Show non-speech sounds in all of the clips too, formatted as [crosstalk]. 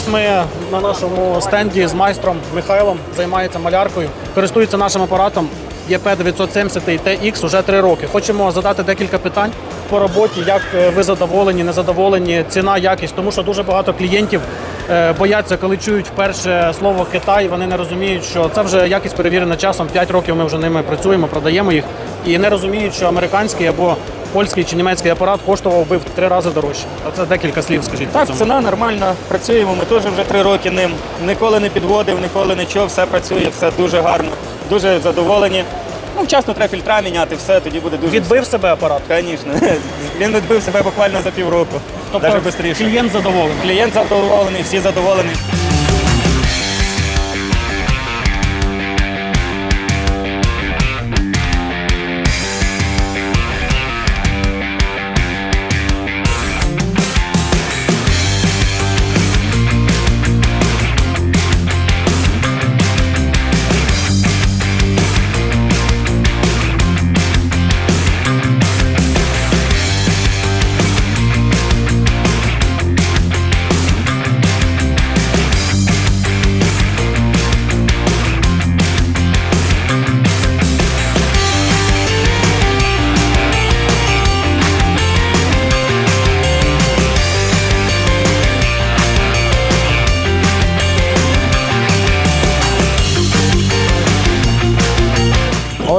Ось ми на нашому стенді з майстром Михайлом займається маляркою, користується нашим апаратом ЄП 970 і TX уже три роки. Хочемо задати декілька питань по роботі, як е, ви задоволені, незадоволені, ціна, якість, тому що дуже багато клієнтів е, бояться, коли чують вперше слово Китай. Вони не розуміють, що це вже якість перевірена часом. 5 років ми вже ними працюємо, продаємо їх і не розуміють, що американський або польський чи німецький апарат коштував би в три рази дорожче. А це декілька слів. Скажіть Так, цьому. ціна нормальна, працюємо. Ми теж вже три роки ним. Ніколи не підводив, ніколи нічого, все працює, все дуже гарно, дуже задоволені. Ну, вчасно треба фільтра міняти, все, тоді буде дуже. Відбив себе апарат. Звісно. [laughs] Він відбив себе буквально за півроку. Тобто Навіть швидше. клієнт задоволений. Клієнт задоволений, всі задоволені.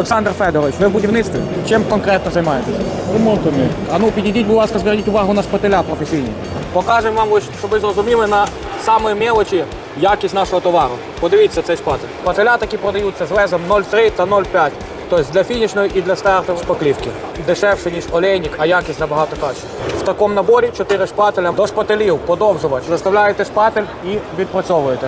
Олександр Федорович, ви в будівництві? Чим конкретно займаєтесь? Ремонтами. А ну підійдіть, будь ласка, зверніть увагу на шпателя професійні. Покажемо вам, щоб ви зрозуміли на самої мелочі якість нашого товару. Подивіться цей шпатель. Шпателя такі продаються з лезом 0,3 та 0,5. Тобто для фінішної і для стартової шпаклівки. Дешевше, ніж олейник, а якість набагато краще. В такому наборі 4 шпателя до шпателів, подовжувач. Заставляєте шпатель і відпрацьовуєте.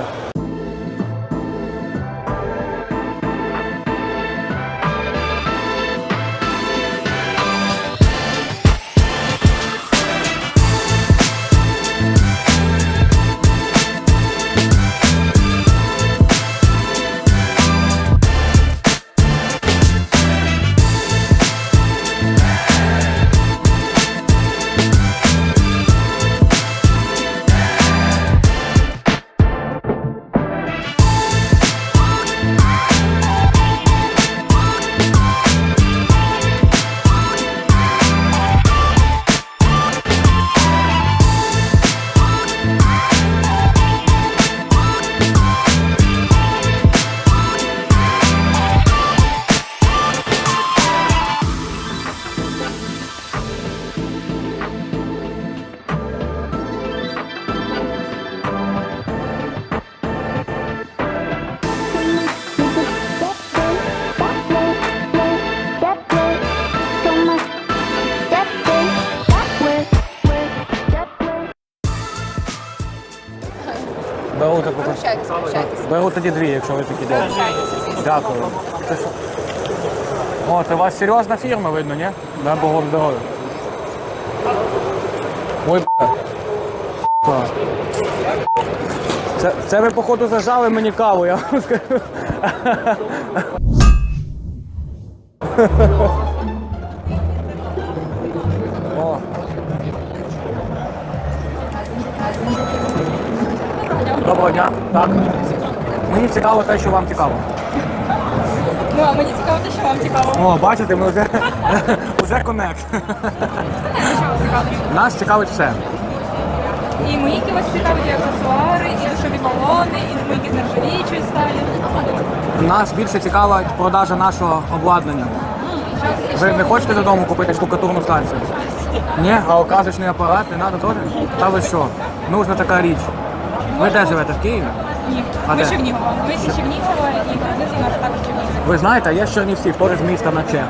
Прощайтесь. Беру тоді дві, якщо ви такі добрі. Дякую. Це? О, це у вас серйозна фірма, видно, ні? Да, Богом здоров'я. Ой. Сука. Це, це ви, походу, зажали мені каву, я вам скажу. Доброго дня. Так. Мені цікаво те, що вам цікаво. Ну, а мені цікаво, те, що вам цікаво. О, бачите, ми вже, [laughs] вже конект. Нас цікавить все. І мийки вас цікавить, і аксесуари, і душові балони, і мийки з нержавіючої сталі. Нас більше цікавить продажа нашого обладнання. Ви не хочете додому купити штукатурну станцію? Ні, а оказочний апарат не треба теж? Та ви що? Нужна така річ. Ви де живете? В Києві? Ні, А ми де? Чернігова. Ми з Чернігова і виробництво наше також Чернігова. Ви знаєте, є з Чернівців, теж з міста на Че.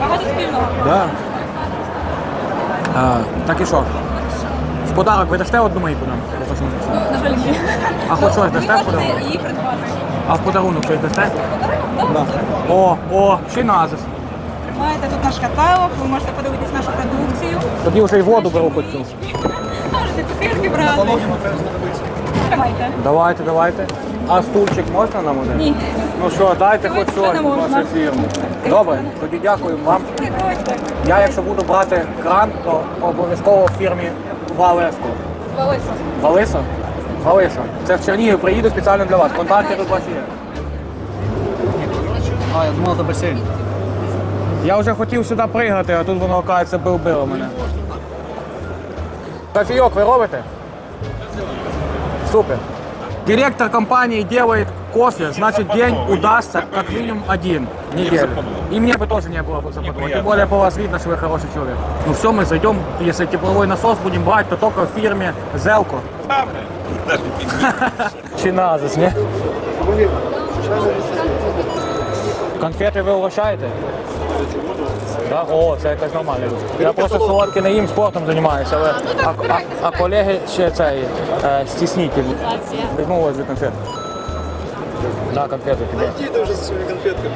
Багато спільного. Да. А, так і що? В подарок ви дасте одну мийку нам? Я. Ну, на жаль, ні. А хоч щось дасте в подарунок? її придбати. А в подарунок щось дасте? О, о, ще назис. Маєте тут наш каталог, ви можете подивитись нашу продукцію. Тоді вже й воду беру хоч цю. Можете цукерки брати. Тримайте. Давайте, давайте. А стульчик можна нам уже? Ні. Ну що, дайте хоч Це не щось можна. вашої фірми. Добре, тоді дякую вам. Приходьте. Я якщо буду брати кран, то обов'язково в фірмі Валеско. Валиса. Валиса? Лариса, це в Чернігів приїду спеціально для вас. Контакти тут ваші є. А, я думав, це басейн. Я вже хотів сюди пригати, а тут воно, оказується, бив-било мене. Кофейок ви робите? Супер. Директор компании делает кофе, значит день удастся как минимум один в неделю. И мне бы тоже не было бы западло. Тем более по вас видно, что вы хороший человек. Ну все, мы зайдем, если тепловой насос будем брать, то только в фирме Зелко. [laughs] Чиназис, не? Конфети ви угощаєте? Да? О, це якась нормальна. Я просто солодке не їм спортом займаюся, але а, а, а колеги ще цей е, стіснитель. Візьму ось дві конфети. Да, конфети тобі. Иди уже со своими конфетками.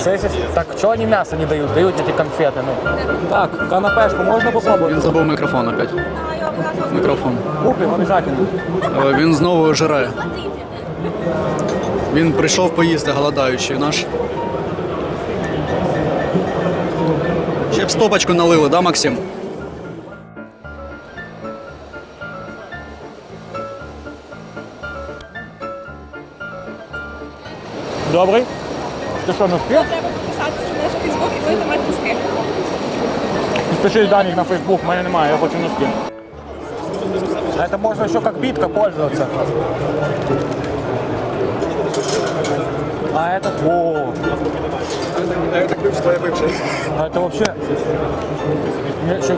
Це, так чого вони м'ясо не дають? Дають ці конфети. Ну. Так, канапешку можна попробувати? Він забув мікрофон опять. Мікрофон. Купимо обов'язково. Е, Він знову жире. Він прийшов поїсти голодаючий наш. Ще б стопочку налили, да, Максим? Добрий. Ти що, не встиг? Треба підписатися на наш Фейсбук і будете мати успіх. Пиши Даник на Facebook, у меня немає, я хочу носки. Это можно еще как битка пользоваться. А это... О, Это ключ твоя бывшая. а это вообще...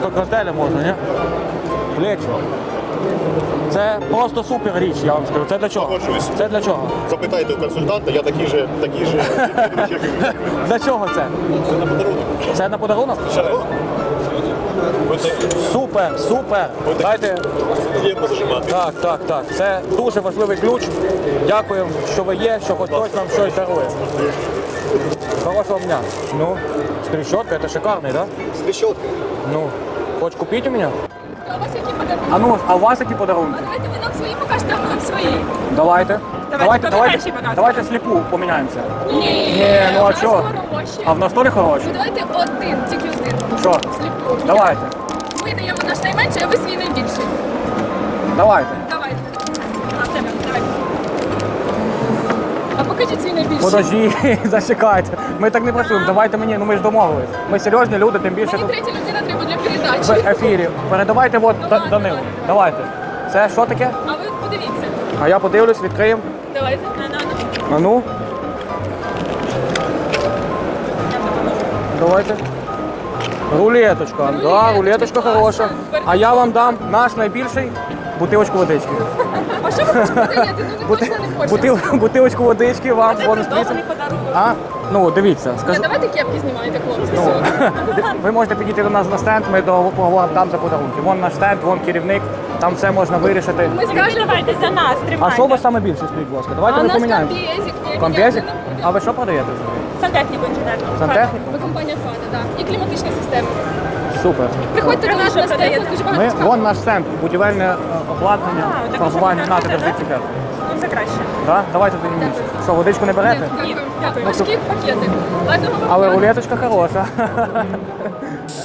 Как в отеле можно. Плечі. Це просто супер річ, я вам скажу. Це для чого? Погоджуюсь. Це для чого? Запитайте у консультанта, я такий же, такий же, як і ви. [laughs] Для чого це? Це на подарунок. Це на подарунок? Будете Супер, супер. Дайте. Так, так, так. Це дуже важливий ключ. Дякую, що ви є, що хоч хтось нам щось дарує. Хорошого дня. Ну, з трещоткой, це шикарний, да? Трещоткою. Ну, хоч купіть у мене? А у вас які подарунки? А ну, а у вас які подарунки? Давайте ви нам свої покажете, а ми вам свої. Давайте. Давайте, давайте, перший показує? давайте сліпу поміняємося. Ні, ну а у нас чого? хороші. А в нас теж хороші? Ну давайте один, тільки один. Що? Сліпу. Давайте, Ми даємо наш найменший, а ви свій найбільший. давайте. Давайте. А, в тебе, давайте. А покажіть свій найбільший. Подожди, [laughs] зачекайте. Ми так не працюємо. Давайте мені, ну ми ж домовились. Ми серйозні люди, тим більше Мені тут третя людина треба для в передачі. ефірі. Передавайте от Ну, ладно, Данилу. Давайте. Це що таке? А ви подивіться. А я подивлюсь, відкриємо. Давайте. А ну. Давайте. Рулеточка. Да, рулеточка хороша. А я вам дам наш найбільший бутилочку водички. Що ви хочете [laughs] подаєте? Ну не Бути, не хочете. бутил, бутилочку водички вам Це бонус призом. подарунок. А? Ну, дивіться, Ні, скажу. Давайте кепки знімайте, хлопці. Ну, все. [laughs] ви можете підійти до нас на стенд, ми до- поговоримо там за подарунки. Вон наш стенд, вон керівник, там все можна вирішити. Ми скажемо. Давайте за нас, А тримайте. що ви саме більше, скажіть, будь ласка? А Давайте у ми нас поміняємося. комбезик. Ні, Комбезик? ні, ні, А ви що продаєте? Сантехніку інженерну. Сантехніку? Ми компанія Фада, так. І кліматичні системи. Супер. Приходьте до нас на стенд, дуже багато Ми, цікавого. вон наш стенд, будівельне е, обладнання, фарбування. На, тебе цікаво. Ну, це краще. Да? Давайте тоді більше. Що, водичку не берете? Ні, дякую. Ну, Важкі пакети. Ладно, Але рулеточка хороша. [laughs] [laughs]